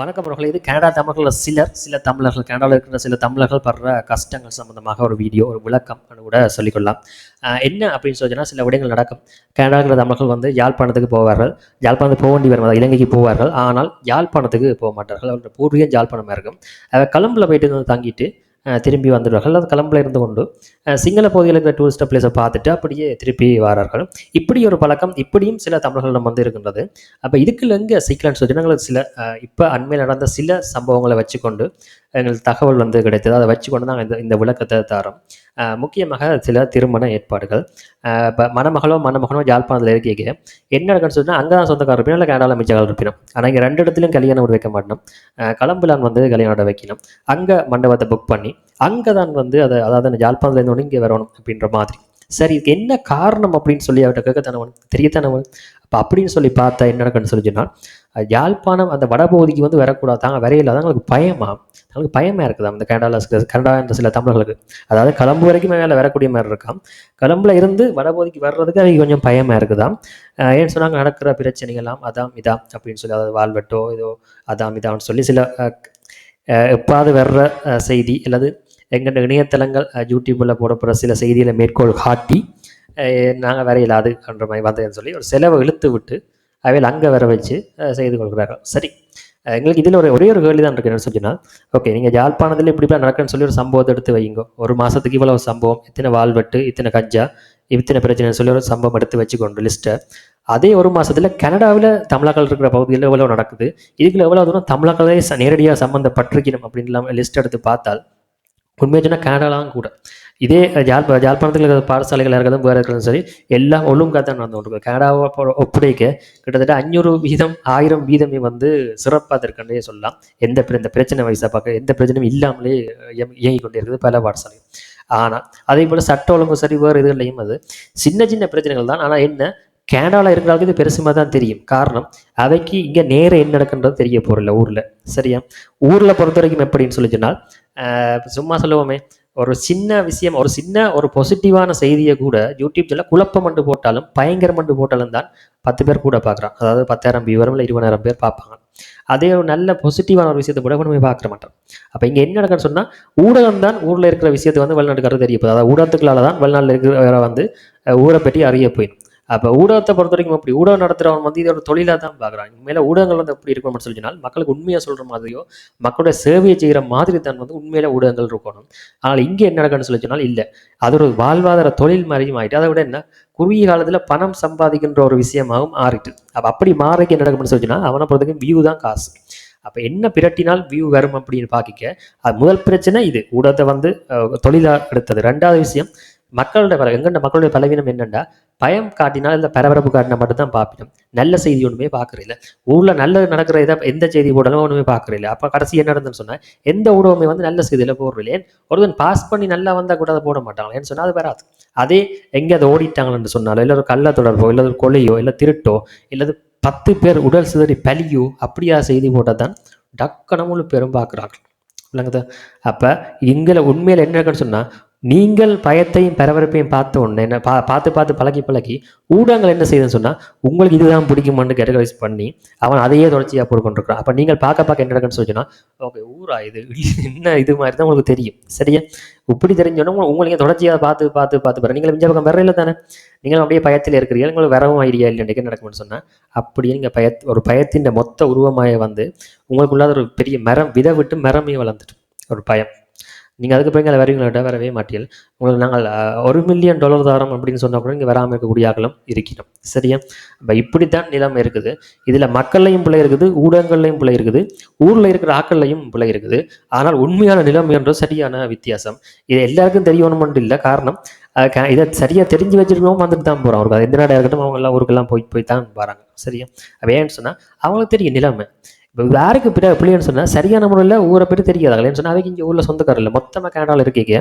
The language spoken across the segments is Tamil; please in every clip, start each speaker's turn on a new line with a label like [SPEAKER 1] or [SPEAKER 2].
[SPEAKER 1] வணக்கம் அவர்களே இது கனடா தமிழர்கள் சிலர் சில தமிழர்கள் கனடாவில் இருக்கிற சில தமிழர்கள் படுற கஷ்டங்கள் சம்பந்தமாக ஒரு வீடியோ ஒரு விளக்கம் கூட சொல்லிக்கொள்ளலாம். என்ன அப்படின்னு சொல்லிச்சுன்னா சில விடயங்கள் நடக்கும். கனடாவில் தமிழர்கள் வந்து யாழ்ப்பாணத்துக்கு போவார்கள். யாழ்ப்பாணத்துக்கு போக வேண்டி வரும் இலங்கைக்கு போவார்கள். ஆனால் யாழ்ப்பாணத்துக்கு போக மாட்டார்கள். அவருடைய பூர்வீகம் யாழ்ப்பாணமாக இருக்கும். அதை கலம்பில் போயிட்டு வந்து தங்கிட்டு திரும்பி வந்துடுவார்கள். அது கலம்பில் இருந்து கொண்டு சிங்கள பகுதியில் இருக்கிற டூரிஸ்ட் பிளேஸை பார்த்துட்டு அப்படியே திருப்பி வரார்கள். இப்படி ஒரு பழக்கம் இப்படியும் சில தமிழர்களிடம் வந்து இருக்கின்றது. அப்போ இதுக்குள்ள எங்கே சிக்கலன்னு சொல்லி நாங்கள் சில இப்போ அண்மையில் நடந்த சில சம்பவங்களை வச்சுக்கொண்டு எங்களுக்கு தகவல் வந்து கிடைத்தது. அதை வச்சுக்கொண்டு நாங்கள் இந்த இந்த விளக்கத்தை தரோம். முக்கியமாக சில திருமண ஏற்பாடுகள். இப்போ மணமகளோ மணமகனோ யாழ்ப்பாணத்தில் இருக்கீங்க. என்ன நடக்குன்னு சொன்னால் அங்கே தான் சொந்தக்காரர் இருப்பினோம் இல்லை கனடாவில் மிச்சக்காரர் இருப்பினும். ஆனால் இங்கே ரெண்டு இடத்துலையும் கல்யாணம் விட வைக்க மாட்டோம் கலம்புலான் வந்து கல்யாணம் வைக்கணும். அங்கே மண்டபத்தை புக் பண்ணி அங்கே தான் வந்து அதை அதாவது அந்த யாழ்ப்பாணத்துலேருந்து இங்கே வரணும் அப்படின்ற மாதிரி. சரி இதுக்கு என்ன காரணம் அப்படின்னு சொல்லி அவர்கிட்ட கேட்கத்தானவன் தெரியத்தானவன் அப்போ அப்படின்னு சொல்லி பார்த்தா என்ன நடக்குன்னு சொல்லி சொன்னால் யாழ்ப்பாணம் அந்த வடபகுதிக்கு வந்து வரக்கூடாது. தாங்க வரையில அவங்களுக்கு பயமா. அவங்களுக்கு பயமாக இருக்குது அந்த கனடாவில் கனடா என்ற சில தமிழர்களுக்கு. அதாவது கலம்பு வரைக்கும் மேலே வரக்கூடிய மாதிரி இருக்கான் கலம்புல இருந்து வடபகுதிக்கு வர்றதுக்கு அவங்க கொஞ்சம் பயமாக இருக்குதாம் ஏன்னு சொன்னாங்க நடக்கிற பிரச்சனைகள்லாம் அதாம் இதாம் அப்படின்னு சொல்லி அதாவது வாழ்வெட்டோ இதோ அதாம் இதான்னு சொல்லி சில எப்பாவது வர்ற செய்தி அல்லது எங்கள் இணையதளங்கள் யூடியூப்பில் போடப்படுற சில செய்திகளை மேற்கோள் காட்டி நாங்கள் வர இல்லாதுன்ற மாதிரி வந்ததுன்னு சொல்லி ஒரு செலவை இழுத்து விட்டு அவையில் அங்கே வர வச்சு செய்து கொள்கிறார்கள். சரி. எங்களுக்கு இதில் ஒரு ஒரே ஒரு கேள்வி தான் இருக்கு. என்ன சொன்னால் ஓகே நீங்கள் யாழ்ப்பாணத்தில் இப்படிலாம் நடக்குன்னு சொல்லி ஒரு சம்பவத்தை எடுத்து வைங்க ஒரு மாதத்துக்கு இவ்வளவு சம்பவம் இத்தனை வால்வெட்டு இத்தனை கஞ்சா இத்தனை பிரச்சனை சொல்லி ஒரு சம்பவம் எடுத்து வச்சுக்கொண்டு லிஸ்ட்டை அதே ஒரு மாதத்தில் கனடாவில் தமிழர்கள் இருக்கிற பகுதியில் எவ்வளோ நடக்குது இதுக்குள்ள எவ்வளோ தூரம் தமிழர்களே நேரடியாக சம்மந்தப்பட்டிருக்கணும் அப்படின்லாம் லிஸ்ட் எடுத்து பார்த்தால் உண்மையை சொன்னால் கனடாலாம் கூட இதே ஜாழ் யாழ்ப்பாணத்தில் இருக்கிற பாடசாலைகளாக இருக்கிறதும் வேறு இருக்கிறதும் சரி எல்லாம் ஒழுங்காக தான் நடந்து கொண்டிருக்கு. கனடாவை ஒப்படைக்க கிட்டத்தட்ட அஞ்சூறு வீதம் ஆயிரம் வீதமே வந்து சிறப்பாக இருக்குன்னே சொல்லலாம். எந்த இந்த பிரச்சனை வயசாக பார்க்க எந்த பிரச்சனையும் இல்லாமலே இயங்கி கொண்டே இருக்குது பல பாடசாலை ஆனால் அதே போல் சட்ட ஒழுங்கு சரி வேறு இதுகளையும் அது சின்ன சின்ன பிரச்சனைகள் தான். ஆனால் என்ன? கனடாவில் இருக்கிறவங்களுக்கு இது பெருசுமாக தான் தெரியும். காரணம் அவைக்கு இங்கே நேரம் என்ன நடக்குன்றது தெரிய போகிறல ஊரில். சரியா? ஊரில் பொறுத்த வரைக்கும் எப்படின்னு சொல்லி சொன்னால் சும்மா சொல்லுவோமே ஒரு சின்ன விஷயம் ஒரு சின்ன ஒரு பாசிட்டிவான செய்தியை கூட யூடியூப் சேனல் குழப்பம் மண்டு போட்டாலும் பயங்கரம் மண்டு போட்டாலும் தான் பத்து பேர் கூட பார்க்குறான் அதாவது பத்தாயிரம் வியூவரும் இல்லை இருபதாயிரம் பேர் பார்ப்பாங்க. அதே ஒரு நல்ல பாசிட்டிவான ஒரு விஷயத்தை கூட கொண்டு போய் பார்க்க மாட்டோம் அப்போ இங்கே என்ன நடக்குன்னு சொன்னால் ஊடகம் தான் ஊரில் இருக்கிற விஷயத்தை வந்து வெளிநாட்டுக்காரர் தெரிய போகுது. அதாவது ஊடகத்துக்களால் தான் வெளிநாட்டில் இருக்கிற வந்து ஊரை பற்றி அறிய போயிடும். அப்போ ஊடகத்தை பொறுத்த வரைக்கும் அப்படி ஊடகம் நடத்துகிறவன் வந்து இதோட தொழிலாக தான் பார்க்குறான் உண்மையிலே ஊடகங்கள் வந்து எப்படி இருக்கணும்னு சொல்லினால் மக்களுக்கு உண்மையாக சொல்கிற மாதிரியோ மக்களுடைய சேவையை செய்கிற மாதிரி தான் வந்து உண்மையில ஊடகங்கள் இருக்கணும். ஆனால் இங்கே என்ன நடக்குன்னு சொல்லி சொன்னால் இல்லை. அது ஒரு வாழ்வாதார தொழில் மாதிரியும் ஆகிட்டு அதை விட என்ன? குறுகிய காலத்தில் பணம் சம்பாதிக்கின்ற ஒரு விஷயமாகவும் மாறிட்டு அப்போ அப்படி மாறிக்கு என்ன நடக்கும்னு சொல்லி சொன்னால் அவனை பொறுத்தவரைக்கும் வியூ தான் காசு. அப்போ என்ன பிரட்டினால் வியூ வரும் அப்படின்னு பார்க்க அது முதல் பிரச்சனை இது. ஊடகத்தை வந்து தொழிலாக எடுத்தது. ரெண்டாவது விஷயம் மக்களோட பல எங்கண்ட மக்களுடைய பலவீனம் என்னென்னா பயம் காட்டினால் இந்த பரபரப்பு காட்டினா மட்டும்தான் பார்ப்பிடும் நல்ல செய்தி ஒன்றுமே பார்க்குறதில்ல ஊரில் நல்லது நடக்கிற இதை எந்த செய்தி போடாலும் ஒன்றுமே பார்க்குறதில்ல அப்போ கடைசி என்ன நடந்துன்னு சொன்னால் எந்த ஊடகமே வந்து நல்ல செய்தியில் போடுறதில்ல. ஏன்? ஒருத்தன் பாஸ் பண்ணி நல்லா வந்தால் கூட அதை போட மாட்டாங்க ஏன்னு சொன்னால் அது வராது. அதே எங்கே அதை ஓடிட்டாங்கன்னு சொன்னாலும் இல்லை ஒரு கள்ள தொடர்போ இல்லை ஒரு கொலையோ இல்லை திருட்டோ இல்லை பத்து பேர் உடல் சிதறி பலியோ அப்படியா செய்தி போட்டால் தான் டக்கணமும் பெரும் பேரும் பார்க்குறாங்க இல்லைங்க அப்போ எங்களை உண்மையில் என்ன இருக்குன்னு சொன்னால் நீங்கள் பயத்தையும் பரபரப்பையும் பார்த்த உடனே என்ன பா பார்த்து பார்த்து பழகி பழகி ஊடகங்கள் என்ன செய்யுதுன்னு சொன்னால் உங்களுக்கு இதுதான் பிடிக்குமான்னு கேட்டகரைஸ் பண்ணி அவன் அதையே தொடர்ச்சியாக போட்டு அப்போ நீங்கள் பார்க்க பார்க்க என்ன நடக்குன்னு சொன்னா ஓகே ஊரா இது? என்ன இது மாதிரி தான் உங்களுக்கு தெரியும். சரியா? இப்படி தெரிஞ்சோன்னா உங்களுக்கு தொடர்ச்சியாக பார்த்து பார்த்து பார்த்து பாரு நீங்கள் மிஞ்ச பக்கம் வரல தானே? நீங்கள் அப்படியே பயத்தில் இருக்கிறீர்கள். உங்களுக்கு வரவும் ஐடியா என்ன நடக்கும்னு சொன்னால் அப்படியே நீங்கள் பய ஒரு பயத்தின் மொத்த உருவமாக வந்து உங்களுக்குள்ளாத ஒரு பெரிய மரம் விதை விட்டு மரமே வளர்ந்துட்டு ஒரு பயம். நீங்கள் அதுக்கு போய் வருவீங்கள்ட்ட வரவே மாட்டீர்கள். உங்களுக்கு நாங்கள் ஒரு மில்லியன் டாலர் தரோம் அப்படின்னு சொன்னால் கூட இங்கே வராமல் இருக்கக்கூடிய ஆகலும் இருக்கணும் சரியா? இப்போ இப்படி தான் நிலைமை இருக்குது. இதில் மக்கள்லையும் பிள்ளை இருக்குது ஊடகங்கள்லையும் பிள்ளை இருக்குது ஊரில் இருக்கிற ஆக்கள்லையும் பிள்ளை இருக்குது. ஆனால் உண்மையான நிலைமை என்ற சரியான வித்தியாசம். இது எல்லாருக்கும் தெரியணும் இல்லை காரணம் க- இதை சரியாக தெரிஞ்சு வச்சிருக்கணும் வந்துட்டு தான் போகிறோம் அவருக்கு எந்த நாடாக இருக்கட்டும் அவங்க எல்லாம் ஊருக்கெல்லாம் போய் போய் தான் வராங்க. சரியா? அப்போ ஏன்னு சொன்னால் அவங்களுக்கு தெரியும் நிலைமை. இப்போ யாருக்கு பிற பிள்ளைன்னு சொன்னால் சரியான முறையில் ஊரை பேர் தெரியாதாங்களேன்னு சொன்னால் அவைக்கு இங்கே ஊரில் சொந்தக்காரர் இல்லை. மொத்தமாக கனடாவில் இருக்கீங்க.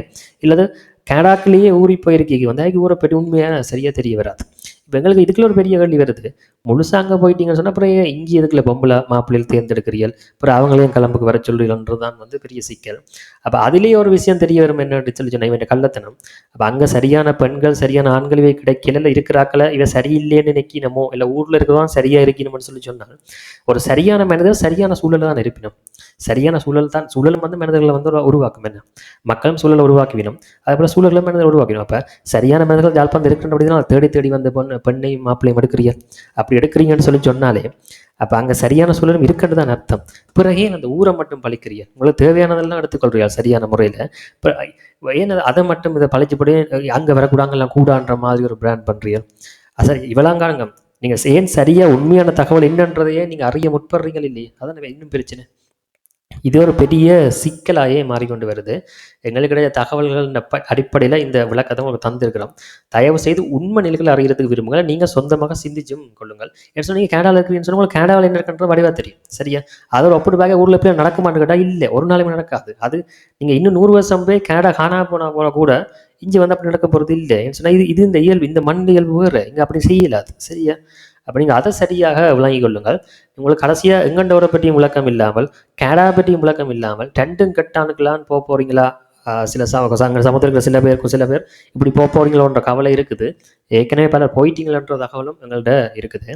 [SPEAKER 1] இல்லது கனடாக்குள்ளேயே ஊறி போயிருக்கீங்க. வந்து அவங்க ஊரை பேர் உண்மையாக சரியாக தெரிய வராது. இப்போ எங்களுக்கு இதுக்குள்ள ஒரு பெரிய கேள்வி வருது. முழுசாக அங்கே போயிட்டீங்கன்னு சொன்னால் அப்புறம் ஏன் இங்கே இதுக்குள்ள பொம்பளை மாப்பிள்ளையில் தேர்ந்தெடுக்கிறீர்கள்? அப்புறம் அவங்களையும் கிளம்புக்கு வர சொல்றீங்கன்றது தான் வந்து பெரிய சிக்கல். அப்போ அதுலேயே ஒரு விஷயம் தெரிய வரும் என்னன்னு சொல்லி சொன்னால் இவன் கள்ளத்தனம். அப்போ அங்கே சரியான பெண்கள் சரியான ஆண்கள் இவை கிடைக்கல இல்லை இருக்கிறாக்களை இவன் சரியில்லைன்னு நினைக்கணுமோ இல்லை ஊரில் இருக்கிறதான் சரியாக இருக்கணும்னு சொல்லி சொன்னால் ஒரு சரியான மனிதர் சரியான சூழல் தான் இருப்பினும். சரியான சூழல் தான் சூழலும் வந்து மனிதர்களை வந்து உருவாக்கும் என்ன? மக்களும் சூழலை உருவாக்கிவிடும். அதே போல் சூழலும் மனிதர்கள் உருவாக்கணும் அப்போ சரியான மனிதர்கள் ஜாழ்ப்பாந்து இருக்கிற அப்படின்னா தேடி தேடி வந்து பொண்ணு பெண்ணையும் மாப்பிள்ளையும் எடுக்கிறீங்க அப்படி எடுக்கிறீங்கன்னு சொல்லி சொன்னாலே அப்போ அங்கே சரியான சூழலும் இருக்குன்னு தான் அர்த்தம். பிறகு அந்த ஊரை மட்டும் பழிக்கிறீங்க உங்களுக்கு தேவையானதெல்லாம் எடுத்துக்கொள்றீங்க சரியான முறையில்? இப்போ ஏன் அதை- மட்டும் இதை பழிச்சபடி அங்கே வரக்கூடாங்கலாம் கூடான்ற மாதிரி ஒரு பிராண்ட் பண்ணுறீங்க சரி இவளாங்காங்க நீங்கள் ஏன் சரியாக உண்மையான தகவல் என்னன்றதையே நீங்கள் அறிய முற்படுறீங்க இல்லையே? அதான் இன்னும் பிரச்சனை. இது ஒரு பெரிய சிக்கலாயே மாறிக்கொண்டு வருது. எங்களுக்கிடைய தகவல்கள் அடிப்படையில் இந்த விளக்கத்தை உங்களுக்கு தந்திருக்கிறோம். தயவு செய்து உண்மை நிலைகள் அறிகிறதுக்கு விரும்புங்கள். நீங்கள் சொந்தமாக சிந்திச்சும் கொள்ளுங்கள். என்ன சொன்னீங்க? கேனடாவில் இருக்கிறீங்கன்னு சொன்னால் உங்களுக்கு கேனடாவில் என்ன இருக்கின்ற வடிவாக தெரியும். சரியா? அது ஒரு ஒப்பிட்டு ஊரில் போய் நடக்குமான்னு கேட்டால் இல்லை. ஒரு நாளுமே நடக்காது. அது நீங்கள் இன்னும் நூறு வருஷம் போய் கேடா காணா போனால் போனால் கூட இங்கே வந்து அப்படி நடக்க போகிறது இல்லை. ஏன்னு சொன்னால் இது இது இந்த இயல்பு. இந்த மண் இயல்பு வேறு. இங்கே அப்படி செய்யலாது சரியா? அப்போ நீங்கள் அதை சரியாக விளங்கிக் கொள்ளுங்கள். உங்களுக்கு கடைசியாக எங்கண்டவரை பற்றியும் விளக்கம் இல்லாமல் கேடா பற்றியும் விளக்கம் இல்லாமல் டென்டும் கட்டானுக்கெல்லாம் போக போகிறீங்களா சில ச அங்கே சமுத்திரத்தில் சில பேருக்கும் சில பேர் இப்படி போக போகிறீங்களோன்ற கவலை இருக்குது. ஏற்கனவே பலர் போயிட்டீங்களன்ற தகவலும் எங்கள்கிட்ட இருக்குது.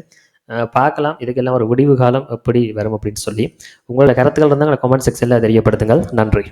[SPEAKER 1] பார்க்கலாம். இதுக்கெல்லாம் ஒரு விடிவு காலம் எப்படி வரும் அப்படின்னு சொல்லி. உங்களோட கருத்துக்கள் இருந்தால் கமெண்ட் செக்ஷனில் தெரியப்படுத்துங்கள். நன்றி.